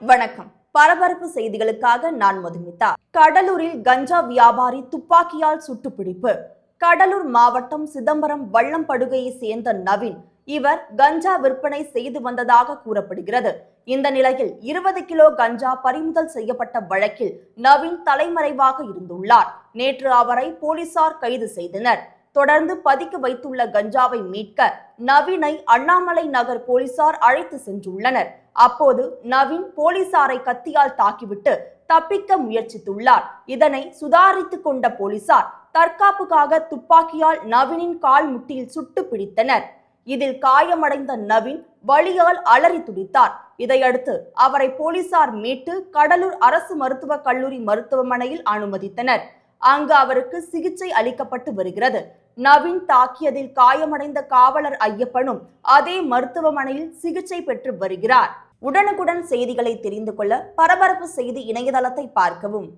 வணக்கம். பரபரப்பு செய்திகளுக்காக நான் மதுமிதா. கடலூரில் கஞ்சா வியாபாரி துப்பாக்கியால் சுட்டுப்பிடிப்பு. கடலூர் மாவட்டம் சிதம்பரம் வள்ளம்படுகையை சேர்ந்த நவீன். இவர் கஞ்சா விற்பனை செய்து வந்ததாக கூறப்படுகிறது. இந்த நிலையில் இருபது கிலோ கஞ்சா பறிமுதல் செய்யப்பட்ட வழக்கில் நவீன் தலைமறைவாக இருந்துள்ளார். நேற்று அவரை போலீசார் கைது செய்தனர். தொடர்ந்து பதுக்கி வைத்துள்ள கஞ்சாவை மீட்க நவீனை அண்ணாமலை நகர் போலீசார் அழைத்து சென்றுள்ளனர். அப்போது நவீன் போலீசாரை கத்தியால் தாக்கிவிட்டு தப்பிக்க முயற்சித்துள்ளார். இதனை சுதாரித்து கொண்ட போலீசார் தற்காப்புக்காக துப்பாக்கியால் நவீனின் கால் முட்டியில் சுட்டு பிடித்தனர். இதில் காயமடைந்த நவீன் வழியால் அலறி துடித்தார். இதையடுத்து அவரை போலீசார் மீட்டு கடலூர் அரசு மருத்துவக் கல்லூரி மருத்துவமனையில் அனுமதித்தனர். அங்கு அவருக்கு சிகிச்சை அளிக்கப்பட்டு வருகிறது. நவீன் தாக்கியதில் காயமடைந்த காவலர் ஐயப்பனும் அதே மருத்துவமனையில் சிகிச்சை பெற்று வருகிறார். உடனுக்குடன் செய்திகளை தெரிந்து கொள்ள பரபரப்பு செய்தி இணையதளத்தை பார்க்கவும்.